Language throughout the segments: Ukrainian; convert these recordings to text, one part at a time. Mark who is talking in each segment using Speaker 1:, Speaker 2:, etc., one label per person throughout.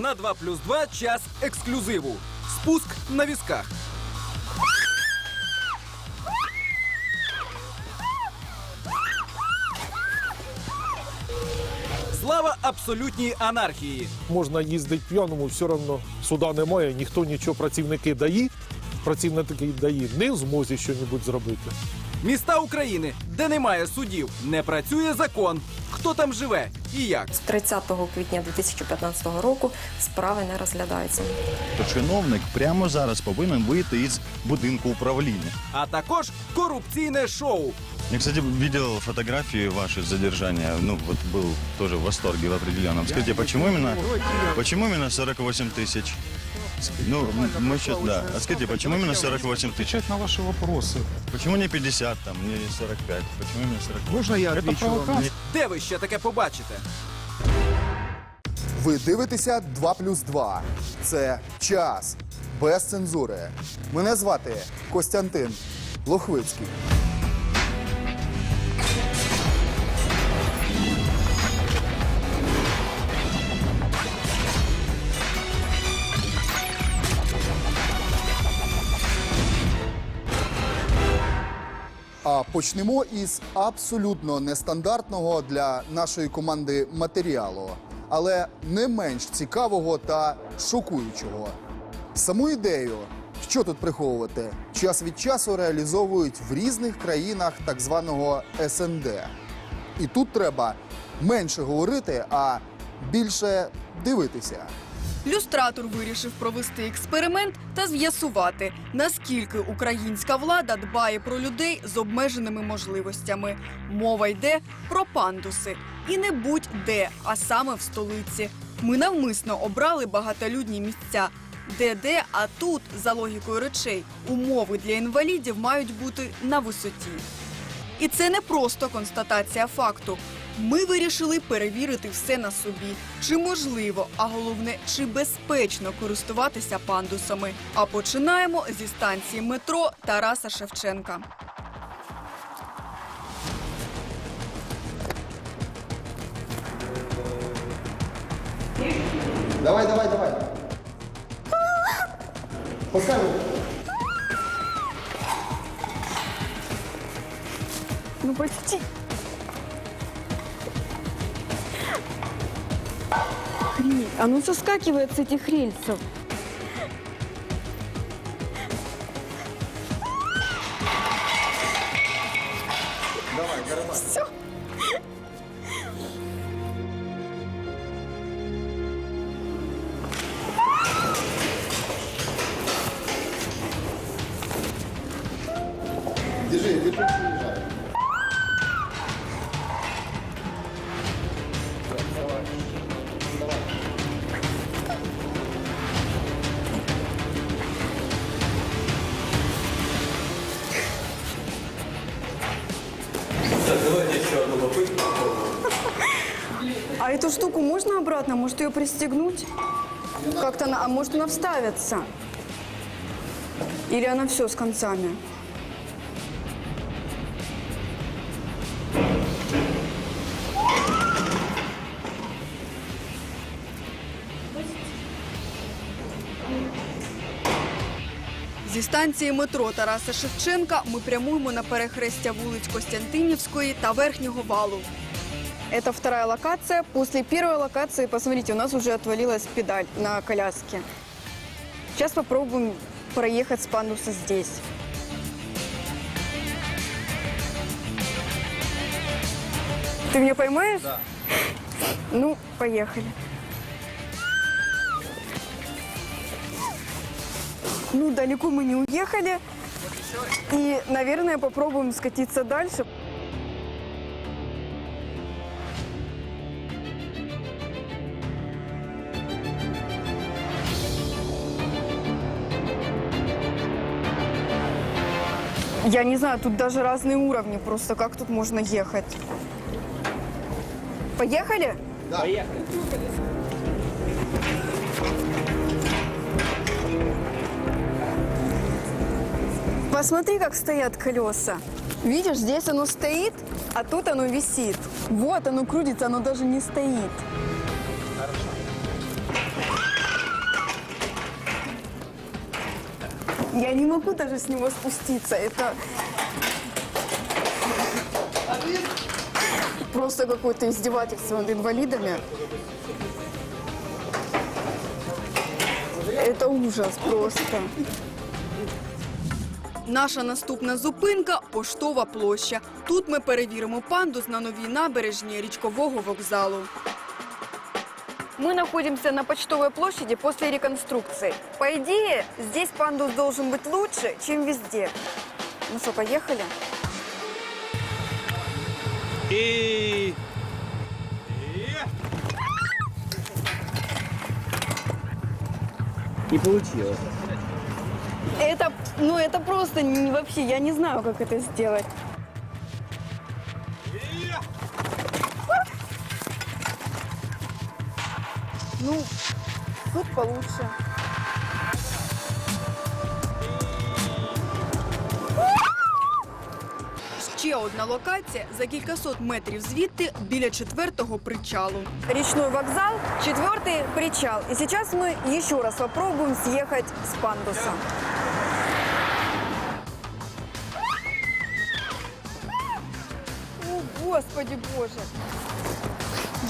Speaker 1: На 2 плюс 2 час ексклюзиву. Спуск на візках. Слава абсолютній анархії.
Speaker 2: Можна їздити п'яному, все одно суда немає, ніхто нічого, працівники ДАІ, працівники ДАІ не в змозі щось зробити.
Speaker 1: Міста України, де немає судів, не працює закон. Хто там живе і як?
Speaker 3: З 30 квітня 2015 року справи не розглядаються.
Speaker 4: То чиновник прямо зараз повинен вийти із будинку управління.
Speaker 1: А також корупційне шоу.
Speaker 4: Я, кстати, видел фотографии ваши задержания. Ну, вот был тоже в восторге в определенном. Скажите, почему именно, почему именно 48 тысяч? Ну, м- мы сейчас, да. А скажите, почему именно 48 тысяч?
Speaker 5: Отвечать на ваши вопросы.
Speaker 4: Почему не 50, там, не 45? Почему именно 48?
Speaker 5: Можно я отвечу вам?
Speaker 1: Де ви ще таке побачите?
Speaker 6: Ви дивитеся 2 плюс 2. Це час без цензури. Мене звати Костянтин Лохвицький. Почнемо із абсолютно нестандартного для нашої команди матеріалу, але не менш цікавого та шокуючого. Саму ідею, що тут приховувати, час від часу реалізовують в різних країнах так званого СНД. І тут треба менше говорити, а більше дивитися.
Speaker 7: Люстратор вирішив провести експеримент та з'ясувати, наскільки українська влада дбає про людей з обмеженими можливостями. Мова йде про пандуси. І не будь-де, а саме в столиці. Ми навмисно обрали багатолюдні місця. Де-де, а тут, за логікою речей, умови для інвалідів мають бути на висоті. І це не просто констатація факту. Ми вирішили перевірити все на собі. Чи можливо, а головне, чи безпечно користуватися пандусами. А починаємо зі станції метро Тараса Шевченка.
Speaker 6: Давай, давай, давай. Поставив.
Speaker 7: Ну почти.
Speaker 8: Оно соскакивает с этих рельсов. Пристегнуть? Как-то она, а может она вставится? Или она все с концами?
Speaker 7: Зі станції метро Тараса Шевченка ми прямуємо на перехрестя вулиць Костянтинівської та Верхнього валу.
Speaker 8: Это вторая локация. После первой локации, посмотрите, у нас уже отвалилась педаль на коляске. Сейчас попробуем проехать с пандуса здесь. Ты меня поймаешь? Да. Ну, поехали. Ну, далеко мы не уехали. И, наверное, попробуем скатиться дальше. Я не знаю, тут даже разные уровни, просто как тут можно ехать. Поехали? Посмотри, как стоят колеса. Видишь, здесь оно стоит, а тут оно висит. Вот оно крутится, оно даже не стоит. Я не могу даже с него спуститься. Это просто какое-то издевательство над инвалидами. Это ужас просто.
Speaker 7: Наша наступна зупинка поштова площа. Тут ми перевіримо пандус на новій набережні річкового вокзалу.
Speaker 8: Мы находимся на Почтовой площади после реконструкции. По идее, здесь пандус должен быть лучше, чем везде. Ну что, поехали?
Speaker 1: Не получилось.
Speaker 8: Это, ну, это просто не- вообще, я не знаю, как это сделать. Ну, тут получше.
Speaker 7: Ще одна локація за кількасот метрів звідти біля четвертого причалу.
Speaker 8: Речной вокзал, четвертый причал. И сейчас мы еще раз попробуем съехать с пандуса. О, Господи Боже!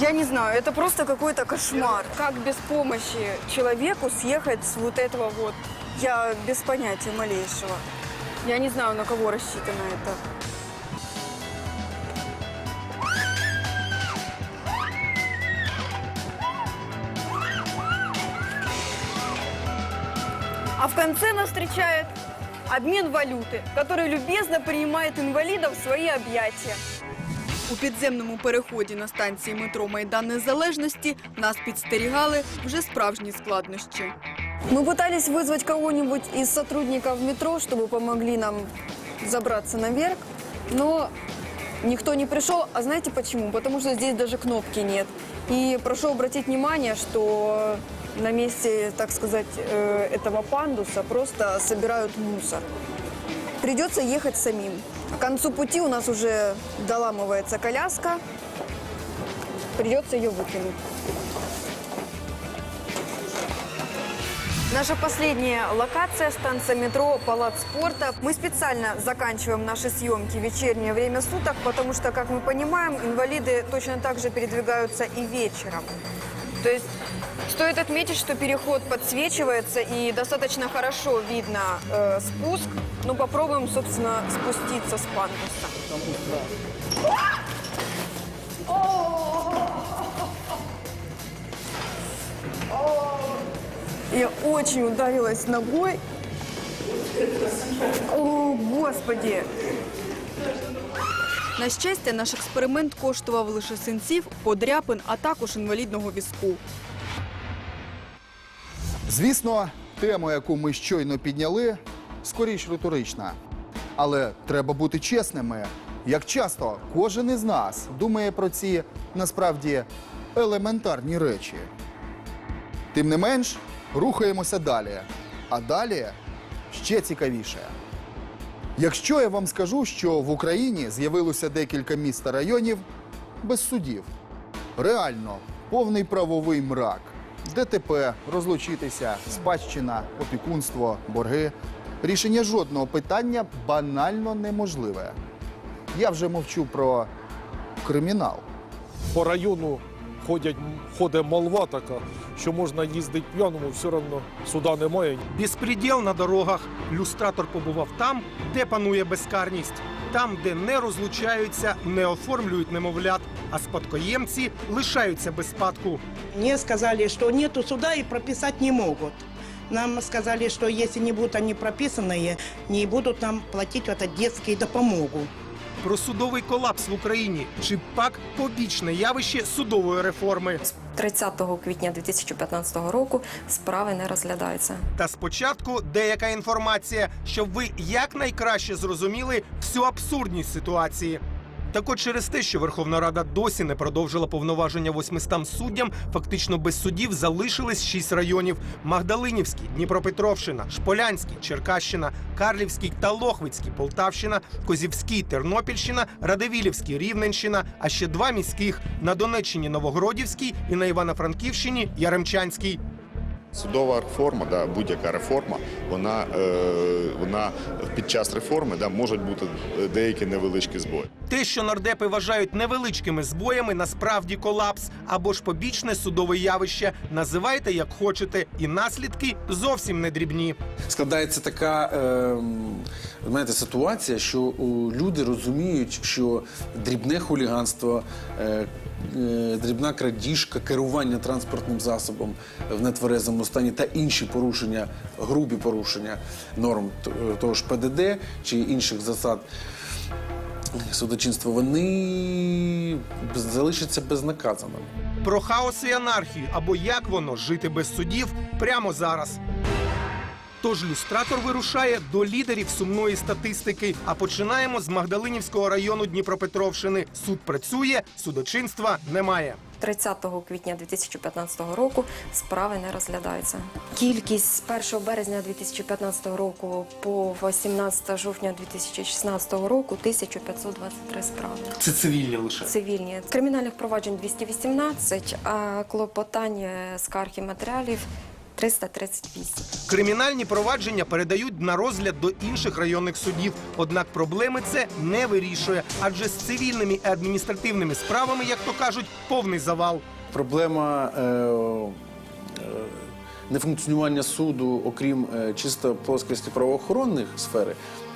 Speaker 8: Я не знаю, это просто какой-то кошмар. Как без помощи человеку съехать с вот этого вот? Я без понятия малейшего. Я не знаю, на кого рассчитано это. А в конце нас встречает обмен валюты, который любезно принимает инвалидов в свои объятия.
Speaker 7: У підземному переході на станції метро Майдан Незалежності нас підстерігали вже справжні складнощі.
Speaker 8: Мы пытались вызвать кого-нибудь из сотрудников метро, чтобы помогли нам забраться наверх, но никто не пришел. А знаете почему? Потому что здесь даже кнопки нет. И прошу обратить внимание, что на месте, так сказать, э, этого пандуса просто собирают мусор. Придется ехать самим. К концу пути у нас уже доламывается коляска. Придется ее выкинуть. Наша последняя локация – станция метро «Палац спорта». Мы специально заканчиваем наши съемки в вечернее время суток, потому что, как мы понимаем, инвалиды точно так же передвигаются и вечером. То есть стоит отметить, что переход подсвечивается и достаточно хорошо видно э, спуск. Ну, попробуем, собственно, спуститься с пандуса. Я очень ударилась ногой. О, Господи!
Speaker 7: На щастя, наш експеримент коштував лише синців, подряпин, а також інвалідного візку.
Speaker 6: Звісно, тема, яку ми щойно підняли, скоріш риторична. Але треба бути чесними. Як часто кожен із нас думає про ці насправді елементарні речі. Тим не менш, рухаємося далі. А далі ще цікавіше. Якщо я вам скажу, що в Україні з'явилося декілька міст та районів без судів, реально повний правовий мрак, ДТП, розлучитися, спадщина, опікунство, борги. Рішення жодного питання банально неможливе. Я вже мовчу про кримінал.
Speaker 2: По району ходять, ходить молва така, що можна їздити п'яному, все одно суда немає.
Speaker 5: Безпреділ на дорогах. Люстратор побував там, де панує безкарність, там, де не розлучаються, не оформлюють немовлят, а спадкоємці лишаються без спадку.
Speaker 9: Мне сказали, что нету суда и прописать не могут. Нам сказали, что если не будут они прописанные, не будут нам платить вот этот допомогу.
Speaker 5: Про судовий колапс в Україні чи пак побічне явище судової реформи.
Speaker 3: 30 квітня 2015 року справи не розглядаються.
Speaker 5: Та спочатку деяка інформація, щоб ви якнайкраще зрозуміли всю абсурдність ситуації. Так от через те, що Верховна Рада досі не продовжила повноваження 800 суддям, фактично без судів залишились шість районів: Магдалинівський, Дніпропетровщина, Шполянський, Черкащина, Карлівський та Лохвицький, Полтавщина, Козівський, Тернопільщина, Радивілівський, Рівненщина, а ще два міських на Донеччині Новогродівський і на Івано-Франківщині Яремчанський.
Speaker 10: Судова реформа, да, будь-яка реформа, вона, е, вона під час реформи да, можуть бути деякі невеличкі збої.
Speaker 5: Те, що нардепи вважають невеличкими збоями, насправді колапс або ж побічне судове явище. Називайте як хочете, і наслідки зовсім не дрібні.
Speaker 11: складається така е, знаєте, ситуація, що люди розуміють, що дрібне хуліганство, е, дрібна крадіжка, керування транспортним засобом в нетверезому стані та інші порушення, грубі порушення норм е, того ж ПДД чи інших засад. Судочинства вони залишаться безнаказаними.
Speaker 5: Про хаос і анархію або як воно жити без судів прямо зараз. Тож люстратор вирушає до лідерів сумної статистики. А починаємо з Магдалинівського району Дніпропетровщини. Суд працює, судочинства немає.
Speaker 3: 30 квітня 2015 року справи не розглядаються. Кількість з 1 березня 2015 року по 18 жовтня 2016 року 1523 справи.
Speaker 1: Це цивільні лише.
Speaker 3: Цивільні кримінальних проваджень 218, а клопотань е, скарг і матеріалів 338.
Speaker 5: Кримінальні провадження передають на розгляд до інших районних судів. Однак проблеми це не вирішує, адже з цивільними і адміністративними справами, як то кажуть, повний завал.
Speaker 11: Проблема е, е, нефункціонування суду, окрім е, чисто плоскості правоохоронних сфери,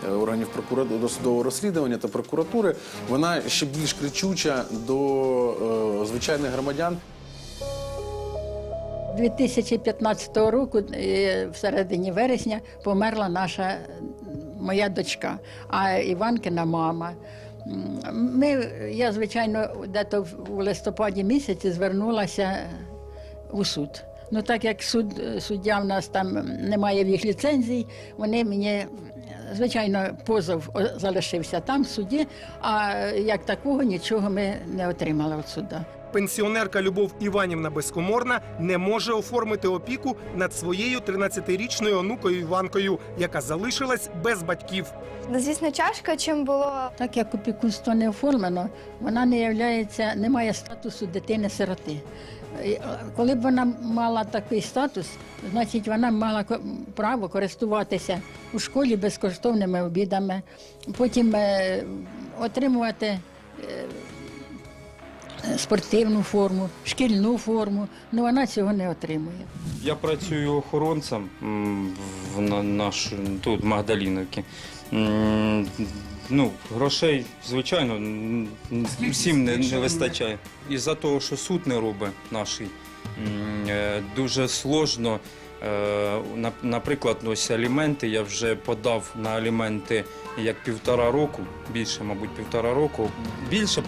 Speaker 11: е, органів прокуратури досудового розслідування та прокуратури, вона ще більш кричуча до е, звичайних громадян.
Speaker 12: 2015 року, е, в середині вересня, померла наша моя дочка, а Іванкина мама. Ми, я, звичайно, в- у листопаді місяці звернулася у суд. Ну, так як суд, суддя в нас там немає в їх ліцензій, вони мені, звичайно, позов залишився там в суді, а як такого нічого ми не отримали від суду.
Speaker 5: Пенсіонерка Любов Іванівна Безкоморна не може оформити опіку над своєю 13-річною онукою Іванкою, яка залишилась без батьків.
Speaker 13: Ну, звісно, тяжко, чим було
Speaker 12: Так як опікунство не оформлено, вона не являється, не має статусу дитини-сироти. Е, Коли б вона мала такий статус, значить вона мала право користуватися у школі безкоштовними обідами, потім е, отримувати е, спортивну форму, шкільну форму. Ну вона цього не отримує.
Speaker 14: Я працюю охоронцем в на- наш тут, в Магдаліновці. Ну, грошей, звичайно, всім не, не вистачає. Із-за того, що суд не робить наш, дуже сложно. Е, на- Наприклад, ось аліменти. Я вже подав на аліменти як півтора року, більше, мабуть, півтора року. Більше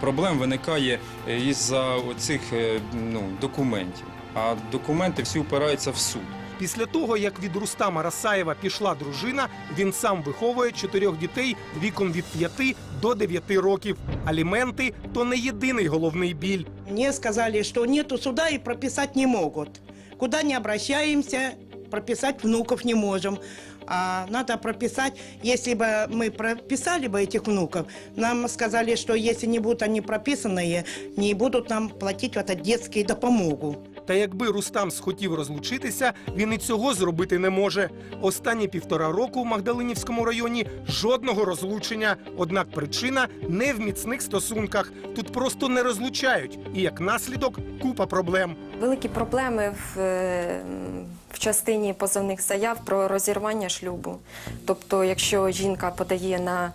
Speaker 14: проблем виникає із-за оцих е, ну, документів. А документи всі впираються в суд.
Speaker 5: Після того, як від Рустама Расаєва пішла дружина, він сам виховує чотирьох дітей віком від 5 до 9 років. Аліменти то не єдиний головний біль.
Speaker 9: Мне сказали, что нету суда и прописать не могут. Куда не обращаемся, прописать внуков не можем. А надо прописать, если бы мы прописали бы этих внуков, нам сказали, что если не будут они прописанные, не будут нам платить вот этот детский допомогу.
Speaker 5: Та якби Рустам схотів розлучитися, він і цього зробити не може. Останні півтора року в Магдалинівському районі жодного розлучення. Однак причина не в міцних стосунках. Тут просто не розлучають. І як наслідок купа проблем.
Speaker 3: Великі проблеми в, е, в частині позовних заяв про розірвання шлюбу. Тобто, якщо жінка подає на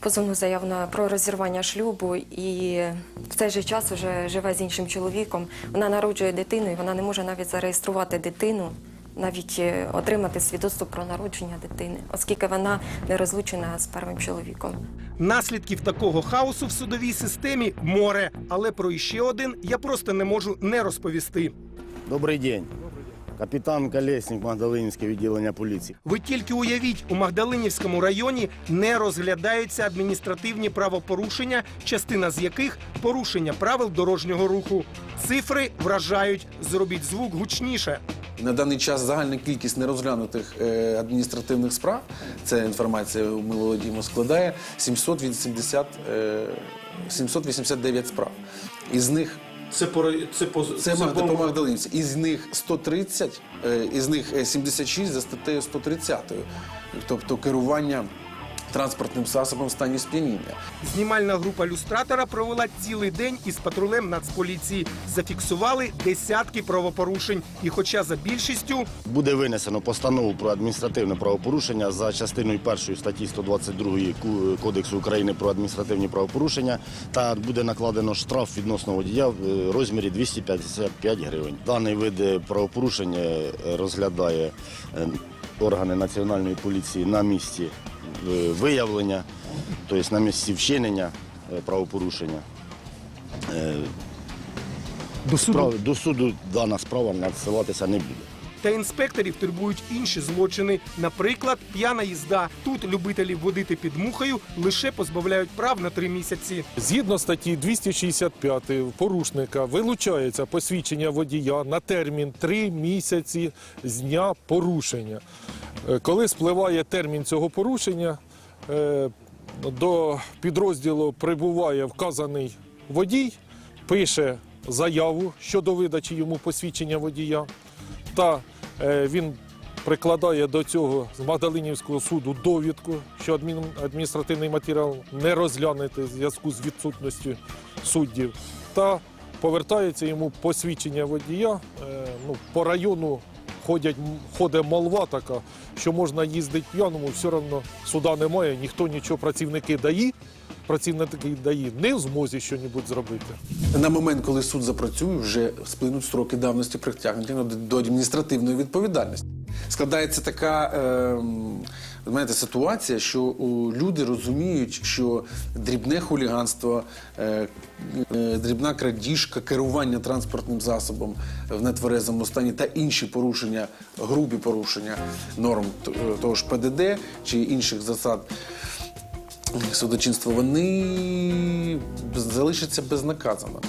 Speaker 3: позовну заяву на про розірвання шлюбу і в цей же час вже живе з іншим чоловіком, вона народжує дитину і вона не може навіть зареєструвати дитину. Навіть е, отримати свідоцтво про народження дитини, оскільки вона не розлучена з первим чоловіком.
Speaker 5: Наслідків такого хаосу в судовій системі море. Але про іще один я просто не можу не розповісти.
Speaker 15: Добрий день. Капітан Колесник, Магдалинівське відділення поліції.
Speaker 5: Ви тільки уявіть, у Магдалинівському районі не розглядаються адміністративні правопорушення, частина з яких порушення правил дорожнього руху. Цифри вражають. Зробіть звук гучніше.
Speaker 11: На даний час загальна кількість нерозглянутих е, адміністративних справ, це інформація ми володіємо, складає 780, е, 789 справ. Із них
Speaker 2: Це по це по
Speaker 11: Це, це по Магдалинці. Із них 130, е, із них е, 76 за статтею 130. Тобто керування транспортним засобом в стані сп'яніння.
Speaker 5: Знімальна група люстратора провела цілий день із патрулем Нацполіції. Зафіксували десятки правопорушень. І хоча за більшістю
Speaker 15: Буде винесено постанову про адміністративне правопорушення за частиною першої статті 122 Ку- Кодексу України про адміністративні правопорушення та буде накладено штраф відносно водія в е, розмірі 255 гривень. Даний вид е, правопорушення е, розглядає органи національної поліції на місці е, виявлення, тобто на місці вчинення е, правопорушення. Е,
Speaker 5: До суду?
Speaker 15: справ- до суду дана справа надсилатися не буде.
Speaker 5: Та інспекторів турбують інші злочини. Наприклад, п'яна їзда. Тут любителів водити під мухою лише позбавляють прав на три місяці.
Speaker 2: Згідно статті 265 порушника вилучається посвідчення водія на термін 3 місяці з дня порушення. Е, Коли спливає термін цього порушення, е, до підрозділу прибуває вказаний водій, пише заяву щодо видачі йому посвідчення водія, та е, він прикладає до цього з Магдалинівського суду довідку, що адміністративний матеріал не розглянути в зв'язку з відсутністю суддів, та повертається йому посвідчення водія. Е, Ну, по району ходять, ходить молва така, що можна їздити п'яному, все одно суда немає, ніхто нічого, працівники ДАІ, працівники ДАІ не в змозі щось зробити.
Speaker 11: На момент, коли суд запрацює, вже сплинуть строки давності притягнення до, адміністративної відповідальності. Складається така е, знаєте, ситуація, що люди розуміють, що дрібне хуліганство, е, е, дрібна крадіжка, керування транспортним засобом в нетверезому стані та інші порушення, грубі порушення норм того ж ПДД чи інших засад судочинства, вони залишаться безнаказаними.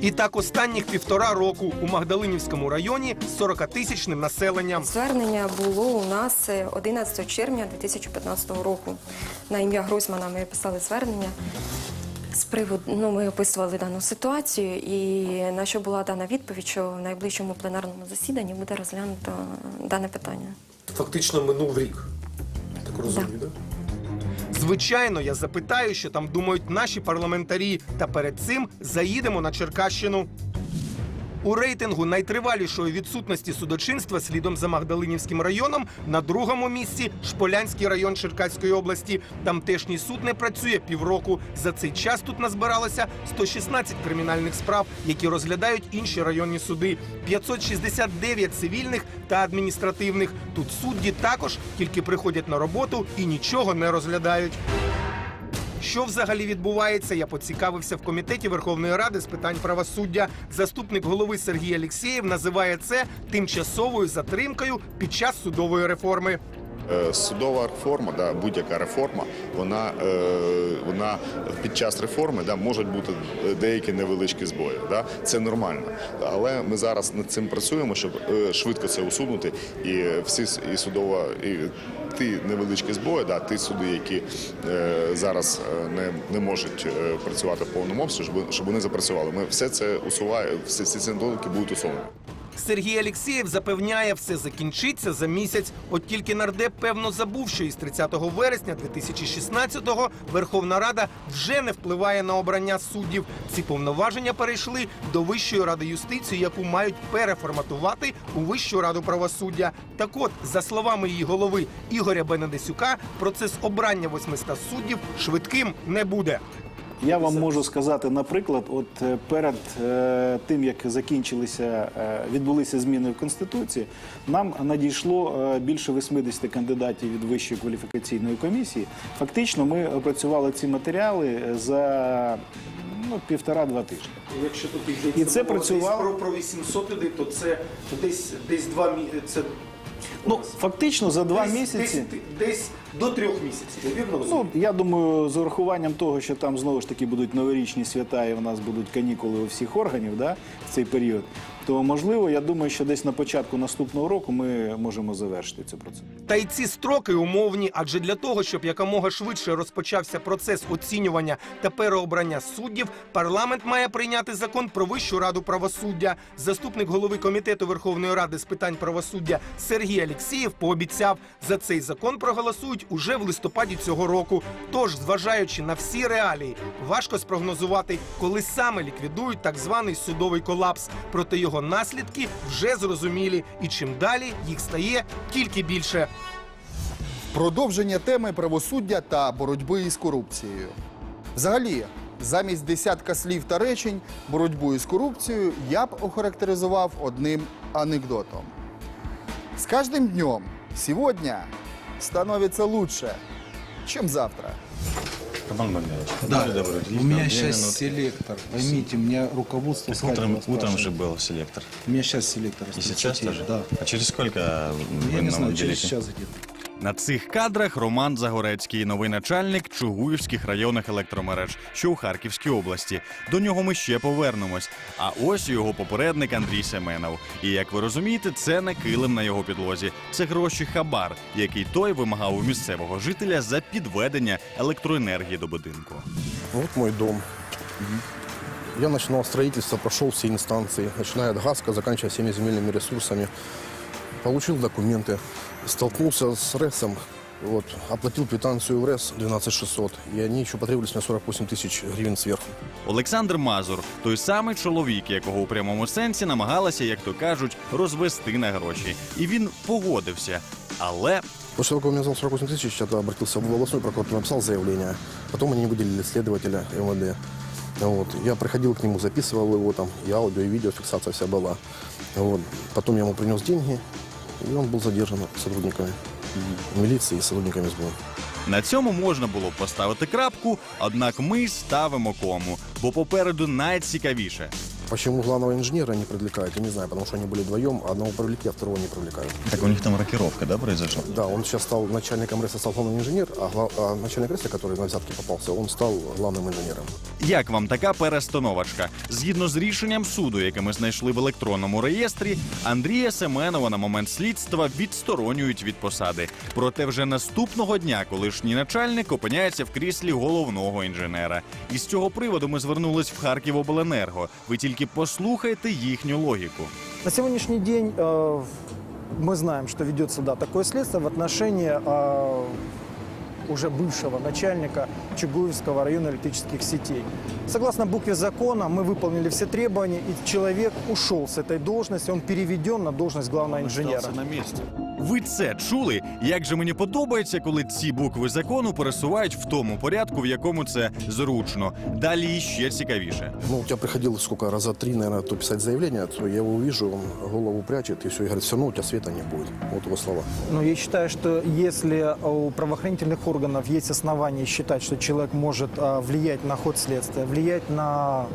Speaker 5: І так останніх півтора року у Магдалинівському районі з 40-тисячним населенням.
Speaker 3: Звернення було у нас е, 11 червня 2015 року. На ім'я Гройсмана ми писали звернення. З приводу, ну, ми описували дану ситуацію, і на що була дана відповідь, що в найближчому пленарному засіданні буде розглянуто дане питання.
Speaker 2: Фактично минув рік. Так розумію, так?
Speaker 5: Звичайно, я запитаю, що там думають наші парламентарі. Та перед цим заїдемо на Черкащину. У рейтингу найтривалішої відсутності судочинства слідом за Магдалинівським районом на другому місці Шполянський район Черкаської області. Тамтешній суд не працює півроку. За цей час тут назбиралося 116 кримінальних справ, які розглядають інші районні суди, 569 цивільних та адміністративних. Тут судді також тільки приходять на роботу і нічого не розглядають. Що взагалі відбувається? Я поцікавився в комітеті Верховної Ради з питань правосуддя. Заступник голови Сергій Алєксєєв називає це тимчасовою затримкою під час судової реформи.
Speaker 10: Е, Судова реформа, да, будь-яка реформа, вона, е, вона під час реформи да, можуть бути деякі невеличкі збої. Да? Це нормально. Але ми зараз над цим працюємо, щоб е, швидко це усунути. І всі і судова, і ті невеличкі збої, да, ті суди, які зараз не, не можуть працювати в повному обсязі, щоб, щоб вони запрацювали. Ми все це усуваємо, всі ці недоліки будуть усунені.
Speaker 5: Сергій Алєксєєв запевняє, все закінчиться за місяць. От тільки нардеп певно забув, що із 30 вересня 2016-го Верховна Рада вже не впливає на обрання суддів. Ці повноваження перейшли до Вищої ради юстиції, яку мають переформатувати у Вищу раду правосуддя. Так от, за словами її голови Ігоря Бенедесюка, процес обрання 800 суддів швидким не буде.
Speaker 16: Я вам можу сказати, наприклад, от е, перед е, тим як закінчилися, е, відбулися зміни в конституції, нам надійшло е, більше 80 кандидатів від вищої кваліфікаційної комісії. Фактично, ми опрацювали ці матеріали за ну, півтора-два тижні.
Speaker 5: Якщо тут
Speaker 16: І це працювало-
Speaker 5: про, про 800 людей, то це десь десь два місяці.
Speaker 16: Ну фактично за два
Speaker 5: десь,
Speaker 16: місяці.
Speaker 5: Десь, десь до трьох місяців. Я вірно розумію?
Speaker 16: Ну, я думаю, з урахуванням того, що там знову ж таки будуть новорічні свята і у нас будуть канікули у всіх органів да, в цей період. То можливо, я думаю, що десь на початку наступного року ми можемо завершити цю процедуру.
Speaker 5: Та й ці строки умовні, адже для того, щоб якомога швидше розпочався процес оцінювання та переобрання суддів, парламент має прийняти закон про Вищу раду правосуддя. Заступник голови комітету Верховної Ради з питань правосуддя Сергій Алєксєєв пообіцяв, за цей закон проголосують уже в листопаді цього року. Тож, зважаючи на всі реалії, важко спрогнозувати, коли саме ліквідують так званий судовий колапс. Проте його наслідки вже зрозумілі, і чим далі їх стає тільки більше.
Speaker 6: Продовження теми правосуддя та боротьби із корупцією. Взагалі, замість десятка слів та речень боротьбу із корупцією я б охарактеризував одним анекдотом. С каждым днем сегодня становится лучше, чем завтра.
Speaker 4: Роман Богданович,
Speaker 11: Да, у меня сейчас
Speaker 4: минуты.
Speaker 11: селектор. Поймите, у меня руководство
Speaker 4: утром, утром же был селектор.
Speaker 11: У меня сейчас селектор.
Speaker 4: И сейчас
Speaker 11: 30,
Speaker 4: тоже?
Speaker 11: Да.
Speaker 4: А через сколько вы
Speaker 11: Я не
Speaker 4: нам
Speaker 11: знаю, через час где-то.
Speaker 1: На цих кадрах Роман Загорецький, новий начальник Чугуївських районних електромереж, що у Харківській області. До нього ми ще повернемось. А ось його попередник Андрій Семенов. І як ви розумієте, це не килим на його підлозі. Це гроші хабар, який той вимагав у місцевого жителя за підведення електроенергії до будинку.
Speaker 17: Вот мой дом. Я начинал строительство, прошел все инстанции, начиная от ГАСКа, заканчивая всеми земельными ресурсами. Получил документы, столкнулся с РЭСом, вот, оплатил квитанцию в РЭС 12 600, и они еще потребовались мне 48 тысяч гривен сверху.
Speaker 1: Олександр Мазур той самий чоловік, якого у прямому сенсі намагалася, як то кажуть, розвести на гроші. І він погодився. Але
Speaker 17: После того, как он мне назвал 48 тысяч, я тогда обратился в областную прокуратуру, написал заявление. Потом они выделили следователя МВД. Вот. Я приходил к нему, записывал его там, и аудио, и видео, фиксация вся была. Вот. Потом я ему принес деньги, и он был задержан сотрудниками милиции и сотрудниками СБУ.
Speaker 1: На цьому можна було поставити крапку, однак ми ставимо кому, бо попереду найцікавіше.
Speaker 17: Почему главного инженера не привлекают, я не знаю, потому что они были вдвоем, а одного привлекли, а второго не привлекают.
Speaker 4: Так у них там рокировка, да, произошла?
Speaker 17: Да, он сейчас стал начальником РЭСа, стал главным инженер, а, гла- а начальник РЭСа, который на взятке попался, он стал главным инженером.
Speaker 1: Як вам така перестановочка? Згідно з рішенням суду, яке ми знайшли в електронному реєстрі, Андрія Семенова на момент слідства відсторонюють від посади. Проте вже наступного дня колишній начальник опиняється в кріслі головного інженера. І з цього приводу ми звернулись в Харківобленерго. Ви тільки послухайте їхню логіку.
Speaker 18: На сегодняшний день э, мы знаем, что ведется да, такое следствие в отношении э, уже бывшего начальника Чугуевского района электрических сетей. Согласно букве закона, мы выполнили все требования, и человек ушел с этой должности, он переведен на должность главного инженера.
Speaker 4: на месте.
Speaker 1: Ви це чули? Як же мені подобається, коли ці букви закону пересувають в тому порядку, в якому це зручно. Далі іще цікавіше.
Speaker 17: Ну, у тебя приходило сколько, раза три, наверное, то писать заявление, то я его увижу, он голову прячет, и все, и говорит, все равно у тебя света не будет. Вот его слова.
Speaker 18: Но я считаю, что если у правоохранительных органов есть основания считать, что человек может э, влиять на ход следствия, влиять на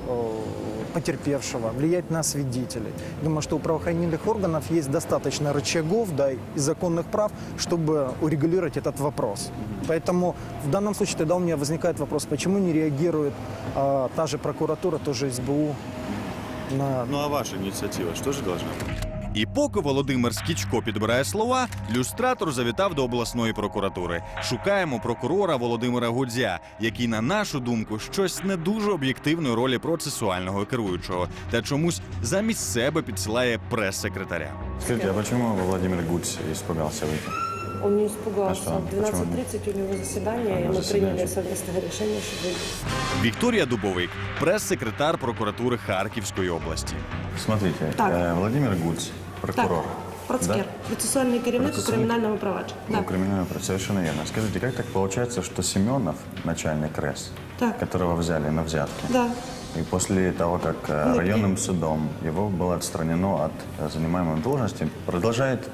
Speaker 18: потерпевшего, влиять на свидетелей, думаю, что у правоохранительных органов есть достаточно рычагов да, и законных прав, чтобы урегулировать этот вопрос. Поэтому в данном случае тогда у меня возникает вопрос, почему не реагирует э, та же прокуратура, тоже СБУ на
Speaker 4: Ну а ваша инициатива что же должна быть?
Speaker 1: І поки Володимир Скічко підбирає слова, люстратор завітав до обласної прокуратури. Шукаємо прокурора Володимира Гудзя, який, на нашу думку, щось не дуже об'єктивної ролі процесуального керуючого, та чомусь замість себе підсилає прес-секретаря.
Speaker 4: Скажите, а почему Владимир Гуц испугался выйти?
Speaker 19: Он не
Speaker 4: А
Speaker 19: испугался.
Speaker 4: что?
Speaker 19: В 12.30 у него заседание, и
Speaker 4: А,
Speaker 19: мы
Speaker 4: заседание.
Speaker 19: приняли совместное решение, что выйдем.
Speaker 1: Вікторія Дубовик, прес-секретар прокуратури Харківської області.
Speaker 4: Смотрите,
Speaker 19: Так.
Speaker 4: э, Владимир Гуц, прокурор.
Speaker 19: Процкер, процессуальный керівник у
Speaker 4: Процессуальный?
Speaker 19: кримінальному провадженні.
Speaker 4: Ну,
Speaker 19: Так.
Speaker 4: криминальное право, совершенно верно. Скажите, как так получается, что Семенов, начальник РЭС,
Speaker 19: Так.
Speaker 4: которого взяли на взятки,
Speaker 19: Да.
Speaker 4: и после того, как э,
Speaker 19: Ну,
Speaker 4: районным судом его было отстранено от э, занимаемой должности, продолжает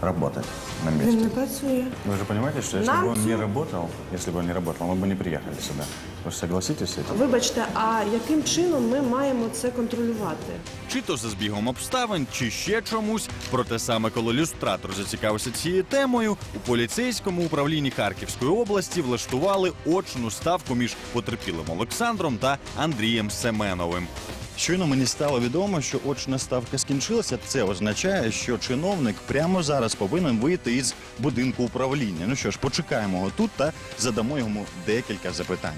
Speaker 4: работать на
Speaker 19: Він
Speaker 4: месте?
Speaker 19: не працює.
Speaker 4: Вы же понимаете, что если
Speaker 19: Нам
Speaker 4: бы он не
Speaker 19: всё-
Speaker 4: работал, если бы он не работал, мы бы не приехали сюда. Же согласитесь этим?
Speaker 19: Вибачте, а яким чином ми маємо це контролювати?
Speaker 1: Чи то за збігом обставин, чи ще чомусь. Проте саме коли люстратор зацікавився цією темою, у поліцейському управлінні Харківської області влаштували очну ставку між потерпілим Олександром та Андрієм Семеновим.
Speaker 4: Щойно мені стало відомо, що очна ставка скінчилася. Це означає, що чиновник прямо зараз повинен вийти із будинку управління. Ну що ж, почекаємо його тут та задамо йому декілька запитань.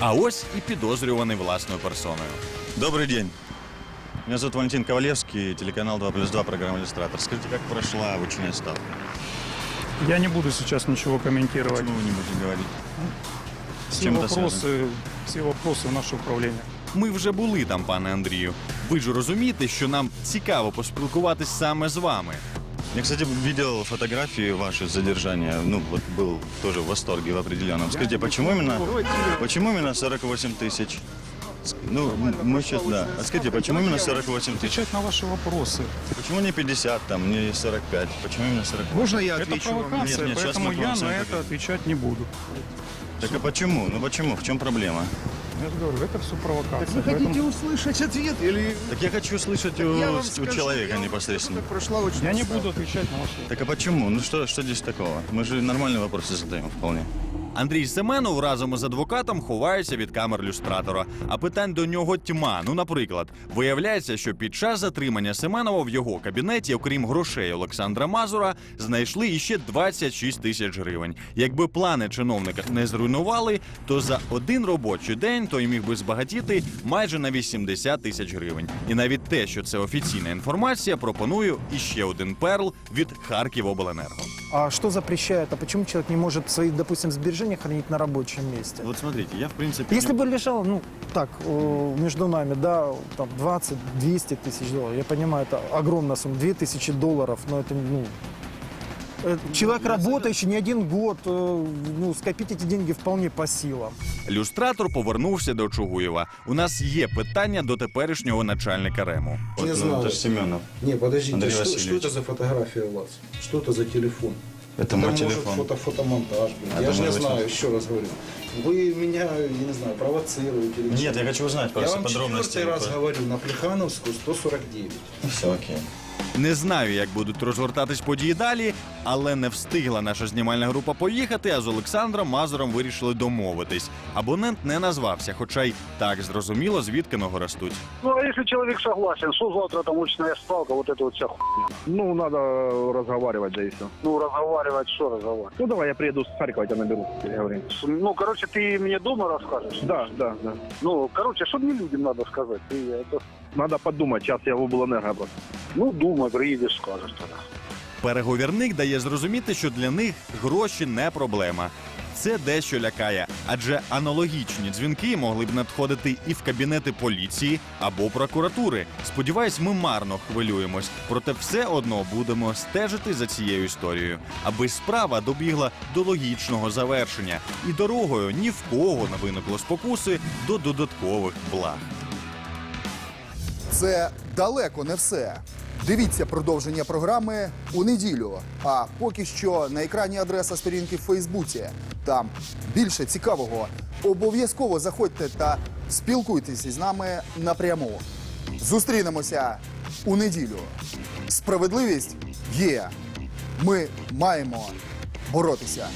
Speaker 1: А ось і підозрюваний власною персоною.
Speaker 4: Добрый день. Меня зовут Валентин Ковалевский, телеканал 2 плюс 2, программа «Иллюстратор». Скажите, как прошла очная ставка?
Speaker 20: Я не буду сейчас ничего комментировать.
Speaker 4: Почему вы не будете говорить? С
Speaker 20: Все
Speaker 4: чем это связано?
Speaker 20: вопросы, все вопросы в наше управление.
Speaker 1: Ми вже були там, пане Андрію. Ви ж розумієте, що нам цікаво поспілкуватись саме з вами.
Speaker 4: Я, кстати, видел фотографии ваши задержания. Ну, вот был тоже в восторге в определенном. Скажите, почему именно, почему именно 48 тысяч? Ну, мы сейчас, да. А скажите, почему именно 48 тысяч?
Speaker 20: Отвечать на ваши вопросы.
Speaker 4: Почему не 50, там, не 45? Почему именно 48?
Speaker 20: Можно я Это провокация,
Speaker 4: Нет, нет, сейчас
Speaker 20: поэтому
Speaker 4: мы
Speaker 20: я на это отвечать не буду.
Speaker 4: Так а почему? Ну почему? В чем проблема?
Speaker 20: Я же говорю, это все провокация.
Speaker 21: Так вы хотите
Speaker 20: поэтому-
Speaker 21: услышать ответ или...
Speaker 4: Так я хочу услышать у,
Speaker 21: Я вам
Speaker 4: у
Speaker 21: скажу,
Speaker 4: человека
Speaker 21: я вам
Speaker 4: непосредственно.
Speaker 21: скажу, как прошла очень
Speaker 20: Я не
Speaker 21: ставка.
Speaker 20: буду отвечать на ваши
Speaker 4: Так а почему? Ну что, что здесь такого? Мы же нормальные вопросы задаем вполне.
Speaker 1: Андрій Семенов разом із адвокатом ховається від камер люстратора. А питань до нього тьма. Ну, наприклад, виявляється, що під час затримання Семенова в його кабінеті, окрім грошей Олександра Мазура, знайшли іще 26 тисяч гривень. Якби плани чиновника не зруйнували, то за один робочий день той міг би збагатіти майже на 80 тисяч гривень. І навіть те, що це офіційна інформація, пропоную іще один перл від Харківобленерго.
Speaker 18: А что запрещает? А почему человек не может свои, допустим, сбережения хранить на рабочем месте?
Speaker 4: Вот смотрите, я в принципе...
Speaker 18: Если бы лежал, ну, так, э, между нами, да, там 20-200 тысяч долларов, я понимаю, это огромная сумма, 2000 долларов, но это, ну, э, человек работающий не один год, э, ну, скопить эти деньги вполне по силам.
Speaker 1: Люстратор повернувся до Чугуєва. У нас є питання до теперішнього начальника РЕМу.
Speaker 4: Вот,
Speaker 21: Не
Speaker 4: ну,
Speaker 21: знаю.
Speaker 4: это же Семенов.
Speaker 21: Не, подождите,
Speaker 4: Андрей
Speaker 21: что,
Speaker 4: Васильевич.
Speaker 21: что это за фотография у вас? Что это за телефон?
Speaker 4: Это мой
Speaker 21: может
Speaker 4: телефон.
Speaker 21: фото, фотомонтаж. блин.
Speaker 4: Это
Speaker 21: я же не
Speaker 4: мой
Speaker 21: знаю,
Speaker 4: телефон.
Speaker 21: еще раз говорю. Вы меня, я не знаю, провоцируете или
Speaker 4: Нет,
Speaker 21: что?
Speaker 4: я хочу узнать
Speaker 21: Я
Speaker 4: просто
Speaker 21: вам
Speaker 4: подробности.
Speaker 21: четвертый раз говорю, на Плехановскую 149.
Speaker 4: Все окей.
Speaker 1: Не знаю, як будуть розгортатись події далі, але не встигла наша знімальна група поїхати. А з Олександром Мазуром вирішили домовитись. Абонент не назвався, хоча й так зрозуміло, звідки ноги ростуть.
Speaker 22: Ну, а если человек согласен, что завтра там очная ставка, вот это вот вся хуйня. Ну, надо разговаривать, да и все. Ну, разговаривать, что разговаривать? Ну, давай я приеду с Харькова, тебя наберу, переговорим. Ну, короче, ты мне дома расскажешь? Да, да, да. Ну, короче, что мне людям надо сказать? Ты это... Надо подумать, сейчас я в облэнерго просто. Ну, думай, приедешь, скажешь тогда.
Speaker 1: Переговірник дає зрозуміти, що для них гроші не проблема. Це дещо лякає, адже аналогічні дзвінки могли б надходити і в кабінети поліції або прокуратури. Сподіваюсь, ми марно хвилюємось, проте все одно будемо стежити за цією історією, аби справа добігла до логічного завершення, і дорогою ні в кого не виникло спокуси до додаткових благ.
Speaker 6: Це далеко не все. Дивіться продовження програми у неділю. А поки що на екрані адреса сторінки в Фейсбуці. Там більше цікавого. Обов'язково заходьте та спілкуйтесь із нами напряму. Зустрінемося у неділю. Справедливість є. Ми маємо боротися.